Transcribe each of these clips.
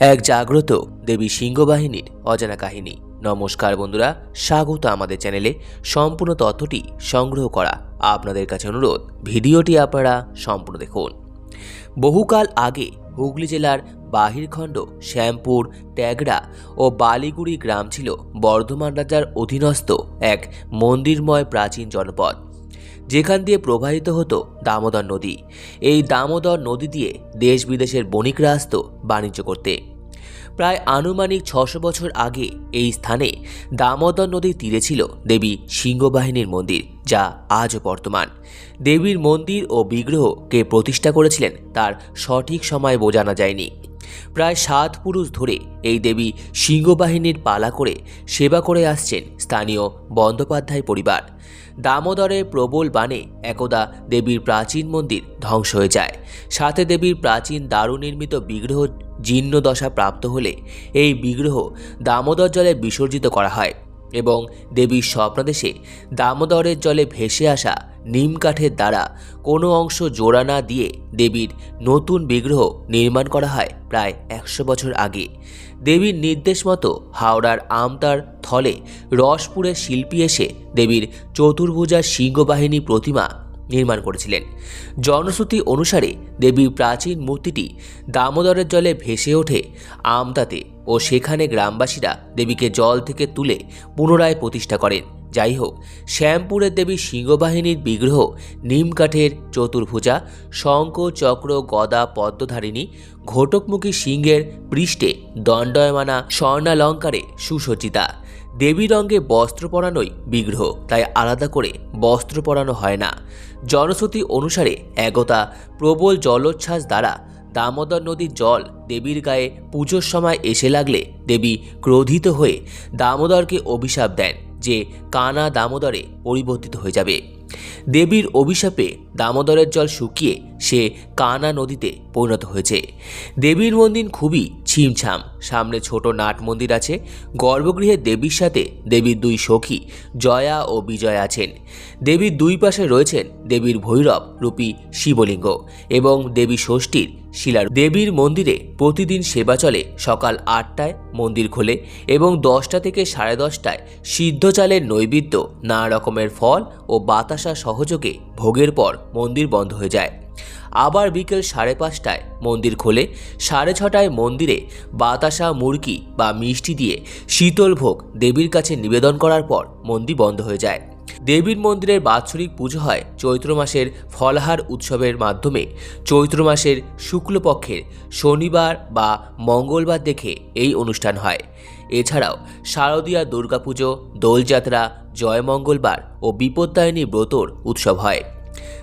এক জাগ্রত দেবী সিংহবাহিনীর অজানা কাহিনী। নমস্কার বন্ধুরা, স্বাগত আমাদের চ্যানেলে। সম্পূর্ণ তথ্যটি সংগ্রহ করা আপনাদের কাছে অনুরোধ। ভিডিওটি আপনারা সম্পূর্ণ দেখুন। বহুকাল আগে হুগলি জেলার বাহিরখণ্ড, শ্যামপুর, ট্যাগড়া ও বালিগুড়ি গ্রাম ছিল বর্ধমান রাজার অধীনস্থ এক মন্দিরময় প্রাচীন জনপদ। যেখান দিয়ে প্রবাহিত হতো দামোদর নদী। এই দামোদর নদী দিয়ে দেশ বিদেশের বণিকরা আসত বাণিজ্য করতে। প্রায় আনুমানিক ছশো বছর আগে এই স্থানে দামোদর নদীর তীরে ছিল দেবী সিংহবাহিনীর মন্দির, যা আজও বর্তমান। দেবীর মন্দির ও বিগ্রহকে প্রতিষ্ঠা করেছিলেন তার সঠিক সময় বোঝানো যায়নি। প্রায় সাত পুরুষ ধরে এই দেবী সিংহবাহিনীর পালা করে সেবা করে আসছেন স্থানীয় বন্দ্যোপাধ্যায় পরিবার। দামোদরের প্রবল বাণে একদা দেবীর প্রাচীন মন্দির ধ্বংস হয়ে যায়। সাথে দেবীর প্রাচীন দারু নির্মিত বিগ্রহ জীর্ণ দশা প্রাপ্ত হলে এই বিগ্রহ দামোদর জলে বিসর্জিত করা হয় এবং দেবীর স্বপ্নদেশে দামোদরের জলে ভেসে আসা নিম কাঠের দ্বারা কোনো অংশ জোড়া না দিয়ে দেবীর নতুন বিগ্রহ নির্মাণ করা হয় প্রায় একশো বছর আগে। দেবীর নির্দেশ মতো হাওড়ার আমতার থলে রসপুরের শিল্পী এসে দেবীর চতুর্ভুজা সিংহবাহিনী প্রতিমা নির্মাণ করেছিলেন। জনশ্রুতি অনুসারে দেবীর প্রাচীন মূর্তিটি দামোদরের জলে ভেসে ওঠে আমতাতে ও সেখানে গ্রামবাসীরা দেবীকে জল থেকে তুলে পুনরায় প্রতিষ্ঠা করেন। যাই হোক শ্যামপুরের দেবী সিংহবাহিনীর বিগ্রহ নিমকাঠের চতুর্ভুজা, শঙ্খ, চক্র, গদা, পদ্মধারিণী, ঘটকমুখী সিংহের পৃষ্ঠে দণ্ডয়মানা স্বর্ণালঙ্কারে সুসজ্জিতা। দেবী রঙে বস্ত্র পরানোই বিগ্রহ, তাই আলাদা করে বস্ত্র পরানো হয় না। জনশ্রুতি অনুসারে একতা প্রবল জলোচ্ছ্বাস দ্বারা দামোদর নদীর জল দেবীর গায়ে পুজোর সময় এসে লাগলে দেবী ক্রোধিত হয়ে দামোদরকে অভিশাপ দেন। যে কানা দামোদরে পরিবর্তিত হয়ে যাবে। দেবীর অভিশাপে দামোদরের জল শুকিয়ে সে কানা নদীতে পরিণত হয়েছে। দেবীর মন্দির খুবই ছিমছাম। সামনে ছোট নাট মন্দির আছে। গর্ভগৃহে দেবীর সাথে দেবীর দুই সখী জয়া ও বিজয় আছেন। দেবীর দুই পাশে রয়েছেন দেবীর ভৈরব রূপী শিবলিঙ্গ এবং দেবী ষষ্ঠীর শিলার দেবীর মন্দিরে প্রতিদিন সেবা চলে সকাল আটটায় মন্দির খোলে এবং দশটা থেকে সাড়ে দশটায় সিদ্ধ চালের নৈবেদ্য নানা রকমের ফল ও বাতাসা সহযোগে ভোগের পর মন্দির বন্ধ হয়ে যায়। আবার বিকেল সাড়ে পাঁচটায় মন্দির খোলে। সাড়ে ছটায় মন্দিরে বাতাসা, মুরগি বা মিষ্টি দিয়ে শীতল ভোগ দেবীর কাছে নিবেদন করার পর মন্দির বন্ধ হয়ে যায়। দেবীর মন্দিরের বাৎসরিক পুজো হয় চৈত্র মাসের ফলহার উৎসবের মাধ্যমে। চৈত্র মাসের শুক্লপক্ষের শনিবার বা মঙ্গলবার দেখে এই অনুষ্ঠান হয়। এছাড়াও শারদীয়া দুর্গাপুজো, দোলযাত্রা জয়মঙ্গলবার ও বিপত্তায়নী ব্রতর উৎসব হয়।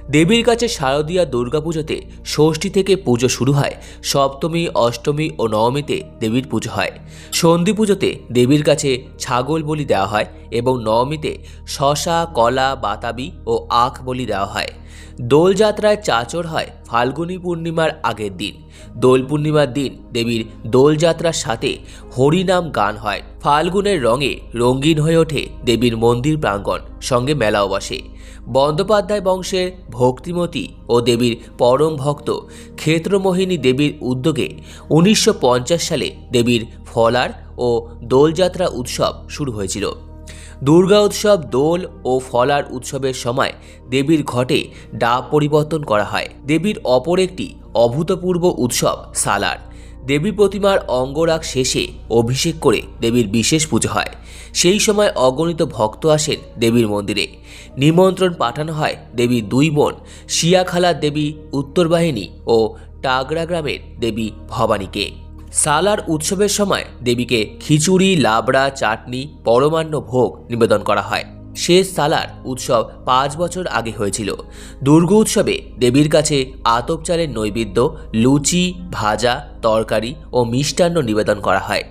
দেবীর কাছে শারদীয়া দুর্গাপুজোতে ষষ্ঠী থেকে পুজো শুরু হয়, সপ্তমী, অষ্টমী ও নবমীতে দেবীর পুজো হয়। সন্ধি পুজোতে দেবীর কাছে ছাগল বলি দেওয়া হয় এবং নবমীতে শশা, কলা, বাতাবি ও আখ বলি দেওয়া হয়। দোলযাত্রায় চাচর হয় ফাল্গুনী পূর্ণিমার আগের দিন। দোল পূর্ণিমার দিন দেবীর দোলযাত্রার সাথে হরিনাম গান হয়। ফাল্গুনের রঙে রঙিন হয়ে ওঠে দেবীর মন্দির প্রাঙ্গণ, সঙ্গে মেলাও বসে। বন্দ্যোপাধ্যায় বংশের ভক্তিমতী ও দেবীর পরম ভক্ত ক্ষেত্রমোহিনী দেবীর উদ্যোগে উনিশশো পঞ্চাশ সালে দেবীর ফলার ও দোলযাত্রা উৎসব শুরু হয়েছিল। দুর্গা উৎসব, দোল ও ফলার উৎসবের সময় দেবীর ঘটে ডাব পরিবর্তন করা হয়। দেবীর অপর একটি অভূতপূর্ব উৎসব, সালার। দেবী প্রতিমার অঙ্গরাগ শেষে অভিষেক করে দেবীর বিশেষ পুজো হয়। সেই সময় অগণিত ভক্ত আসেন দেবীর মন্দিরে। নিমন্ত্রণ পাঠানো হয় দেবীর দুই বোন শিয়াখালার দেবী উত্তরবাহিনী ও টাগরা গ্রামের দেবী ভবানীকে। সালার উৎসবের সময় দেবীকে খিচুড়ি, লাবড়া, চাটনি, পরমান্ন ভোগ নিবেদন করা হয়। শেষ সালার উৎসব পাঁচ বছর আগে হয়েছিল। দুর্গ উৎসবে দেবীর কাছে আতপ চালের নৈবেদ্য, লুচি, ভাজা, তরকারি ও মিষ্টান্ন নিবেদন করা হয়।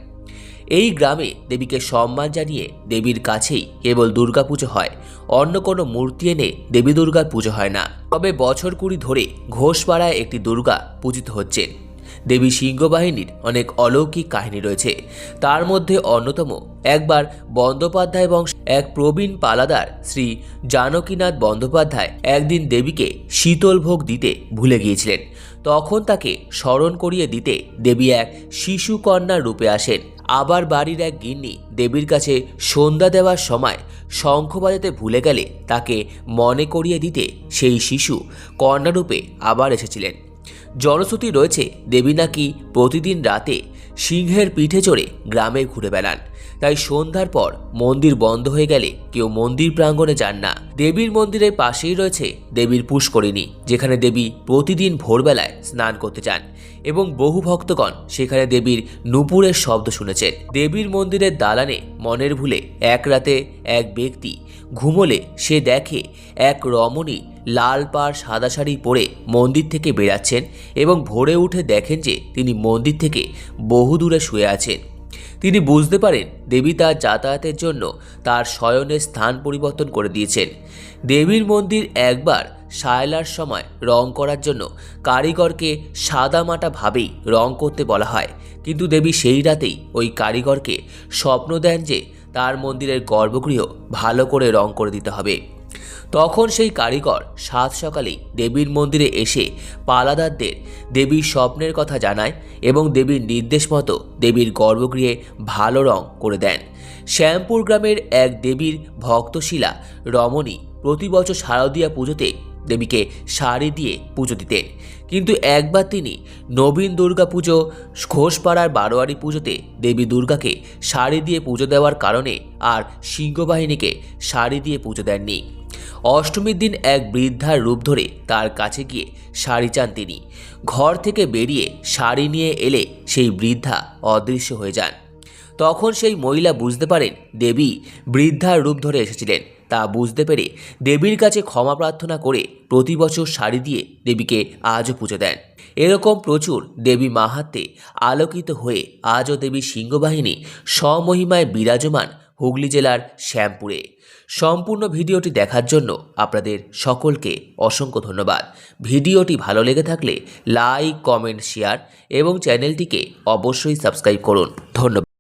এই গ্রামে দেবীকে সম্মান জানিয়ে দেবীর কাছেই কেবল দুর্গাপুজো হয়। অন্য কোনো মূর্তি এনে দেবী দুর্গার পুজো হয় না। তবে বছর কুড়ি ধরে ঘোষপাড়ায় একটি দুর্গা পূজিত হচ্ছেন। দেবী সিংহবাহিনীর অনেক অলৌকিক কাহিনী রয়েছে। তার মধ্যে অন্যতম একবার বন্দ্যোপাধ্যায় বংশ এক প্রবীণ পালাদার শ্রী জানকীনাথ বন্দ্যোপাধ্যায় একদিন দেবীকে শীতল ভোগ দিতে ভুলে গিয়েছিলেন। তখন তাকে স্মরণ করিয়ে দিতে দেবী এক শিশু কন্যার রূপে আসেন। আবার বাড়ির এক গিন্নি দেবীর কাছে সন্ধ্যা দেওয়ার সময় শঙ্খ বাজাতে ভুলে গেলে তাকে মনে করিয়ে দিতে সেই শিশু কন্যারূপে আবার এসেছিলেন। জনশ্রুতি রয়েছে দেবী নাকি প্রতিদিন রাতে সিংহের পিঠে চড়ে গ্রামে ঘুরে বেড়ান। তাই সন্ধ্যার পর মন্দির বন্ধ হয়ে গেলে কেউ মন্দির প্রাঙ্গণে যান না। দেবীর মন্দিরের পাশেই রয়েছে দেবীর পুষ্করিণী, যেখানে দেবী প্রতিদিন ভোরবেলায় স্নান করতে যান এবং বহু ভক্তগণ সেখানে দেবীর নুপুরের শব্দ শুনেছেন। দেবীর মন্দিরের দালানে মনের ভুলে এক রাতে এক ব্যক্তি ঘুমোলে সে দেখে এক রমণী লাল পাড় সাদা শাড়ি পরে মন্দির থেকে বেরাচ্ছেন এবং ভোরে উঠে দেখেন যে তিনি মন্দির থেকে বহু দূরে শুয়ে আছেন। তিনি বুঝতে পারেন দেবী তার যাতায়াতের জন্য তার শয়নের স্থান পরিবর্তন করে দিয়েছেন। দেবীর মন্দির একবার সায়লার সময় রং করার জন্য কারিগরকে সাদামাটা ভাবেই রং করতে বলা হয়। কিন্তু দেবী সেই রাতেই ওই কারিগরকে স্বপ্ন দেন যে তার মন্দিরের গর্ভগৃহ ভালো করে রং করে দিতে হবে। তখন সেই কারিগর সাত সকালেই দেবীর মন্দিরে এসে পালাদারদের দেবীর স্বপ্নের কথা জানায় এবং দেবীর নির্দেশ মতো দেবীর গর্ভগৃহে ভালো রং করে দেন। শ্যামপুর গ্রামের এক দেবীর ভক্তশিলা রমণী প্রতি বছর শারদীয়া পুজোতে দেবীকে শাড়ি দিয়ে পুজো দিতেন। কিন্তু একবার তিনি নবীন দুর্গা পুজো, ঘোষপাড়ার বারোয়ারি পুজোতে দেবী দুর্গাকে শাড়ি দিয়ে পুজো দেওয়ার কারণে আর সিংহবাহিনীকে শাড়ি দিয়ে পুজো দেননি। অষ্টমীর দিন এক বৃদ্ধার রূপ ধরে তার কাছে গিয়ে শাড়ি চান তিনি। ঘর থেকে বেরিয়ে শাড়ি নিয়ে এলে সেই বৃদ্ধা অদৃশ্য হয়ে যান। তখন সেই মহিলা বুঝতে পারেন দেবী বৃদ্ধার রূপ ধরে এসেছিলেন। তা বুঝতে পেরে দেবীর কাছে ক্ষমা প্রার্থনা করে প্রতি বছর শাড়ি দিয়ে দেবীকে আজও পুজো দেন। এরকম প্রচুর দেবী মাহাত্মে আলোকিত হয়ে আজও দেবী সিংহবাহিনী স্বমহিমায় বিরাজমান হুগলি জেলার শ্যামপুরে। সম্পূর্ণ ভিডিওটি দেখার জন্য আপনাদের সকলকে অসংখ্য ধন্যবাদ। ভিডিওটি ভালো লেগে থাকলে লাইক, কমেন্ট, শেয়ার এবং চ্যানেলটিকে অবশ্যই সাবস্ক্রাইব করুন। ধন্যবাদ।